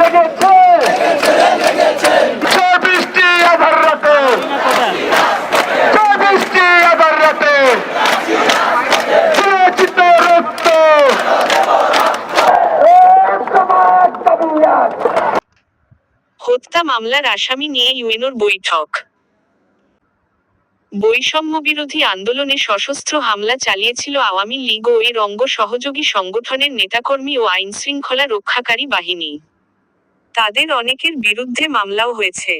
লেগেছে। হত্যা মামলার আসামি নিয়ে ইউএনওর বৈঠক। বৈষম্য বিরোধী আন্দোলনে সশস্ত্র হামলা চালিয়েছিল আওয়ামী লীগ ও এর অঙ্গ সহযোগী সংগঠনের নেতাকর্মী ও আইনশৃঙ্খলা রক্ষাকারী বাহিনী। তাদের অনেকের বিরুদ্ধে মামলাও হয়েছে।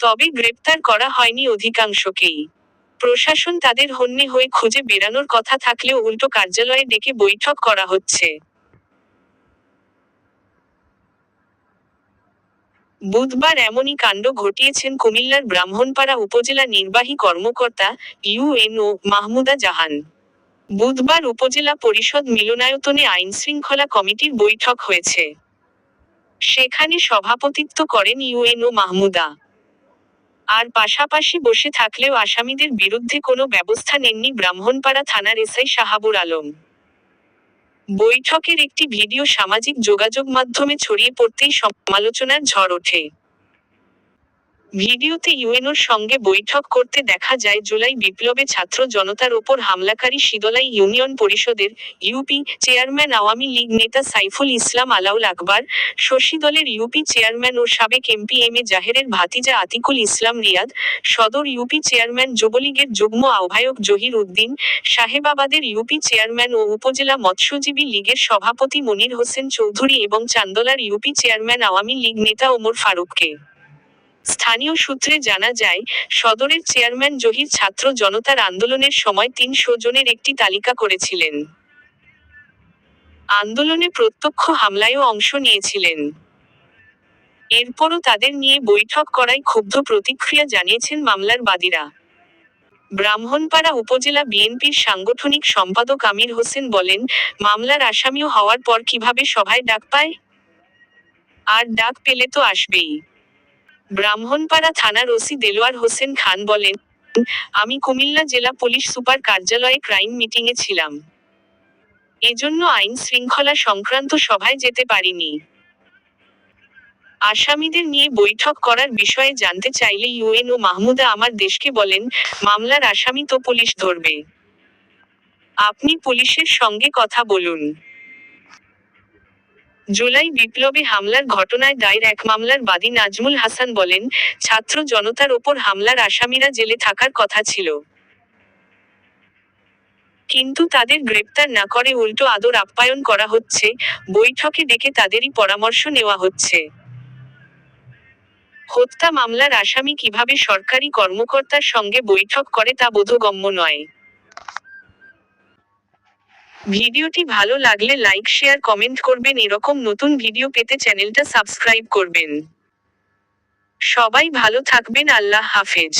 তবে গ্রেপ্তার করা হয়নি অধিকাংশকেই। প্রশাসন তাদের হন্যে হয়ে খুঁজে বেরানোর কথা থাকলেও উল্টো কার্যালয়ে ডেকে বৈঠক করা হচ্ছে। বুধবার এমনই কাণ্ড ঘটিয়েছেন কুমিল্লার ব্রাহ্মণপাড়া উপজেলা নির্বাহী কর্মকর্তা ইউএনও মাহমুদা জাহান। বুধবার উপজেলা পরিষদ মিলনায়তনে আইনশৃঙ্খলা কমিটির বৈঠক হয়েছে। সেখানে সভাপতিত্ব করেন ইউএনও মাহমুদা। আর পাশাপাশি বসে থাকলেও আসামিদের বিরুদ্ধে কোনো ব্যবস্থা নেননি ব্রাহ্মণপাড়া থানার এসআই শাহাবুর আলম। বৈঠকের একটি ভিডিও সামাজিক যোগাযোগ মাধ্যমে ছড়িয়ে পড়তেই সমালোচনার ঝড় ওঠে। ভিডিওতে ইউএনওর সঙ্গে বৈঠক করতে দেখা যায়, জুলাই বিপ্লবে ছাত্র জনতার ওপর হামলাকারী শিদলাই ইউনিয়ন পরিষদের ইউপি চেয়ারম্যান আওয়ামী লীগ নেতা সাইফুল ইসলাম আলাউল আকবর, শশী দলের ইউপি চেয়ারম্যান ও সাবেক এমপি এম এ জাহেরের ভাতিজা আতিকুল ইসলাম রিয়াদ, সদর ইউপি চেয়ারম্যান যুবলীগের যুগ্ম আহ্বায়ক জহির উদ্দিন সাহেবাবাদের ইউপি চেয়ারম্যান ও উপজেলা মৎস্যজীবী লীগের সভাপতি মনির হোসেন চৌধুরী এবং চান্দলার ইউপি চেয়ারম্যান আওয়ামী লীগ নেতা ওমর ফারুককে। স্থানীয় সূত্রে জানা যায়, সদরের চেয়ারম্যান জহির ছাত্র জনতার আন্দোলনের সময় তিনশো জনের একটি তালিকা করেছিলেন। আন্দোলনে প্রত্যক্ষ হামলায়ও অংশ নিয়েছিলেন। এরপরও তাদের নিয়ে বৈঠক করায় ক্ষুব্ধ প্রতিক্রিয়া জানিয়েছেন মামলার বাদীরা। ব্রাহ্মণপাড়া উপজেলা বিএনপির সাংগঠনিক সম্পাদক আমির হোসেন বলেন, মামলার আসামিও হওয়ার পর কীভাবে সভায় ডাক পায়? আর ডাক পেলে তো আসবেই। ব্রাহ্মণপাড়া থানার ওসি দেলোয়ার হোসেন খান বলেন, আমি কুমিল্লা জেলা পুলিশ সুপার কার্যালয়ে ক্রাইম মিটিংয়ে ছিলাম। এজন্য আইন শৃঙ্খলা সংক্রান্ত সভায় যেতে পারিনি। আসামিদের নিয়ে বৈঠক করার বিষয়ে জানতে চাইলে ইউএন ও মাহমুদা আমার দেশকে বলেন, মামলার আসামি তো পুলিশ ধরবে। আপনি পুলিশের সঙ্গে কথা বলুন। জুলাই বিপ্লবী হামলার ঘটনায় দায়ের এক মামলার বাদী নাজমুল হাসান বলেন, ছাত্র জনতার ওপর হামলার আসামিরা জেলে থাকার কথা ছিল। কিন্তু তাদের গ্রেপ্তার না করে উল্টো আদর আপ্যায়ন করা হচ্ছে, বৈঠকে ডেকে তাদেরই পরামর্শ নেওয়া হচ্ছে। হত্যা মামলার আসামি কীভাবে সরকারি কর্মকর্তার সঙ্গে বৈঠক করে তা বোধগম্য নয়। ভিডিওটি ভালো লাগলে লাইক, শেয়ার, কমেন্ট করবেন। এরকম নতুন ভিডিও পেতে চ্যানেলটা সাবস্ক্রাইব করবেন। সবাই ভালো থাকবেন। আল্লাহ হাফেজ।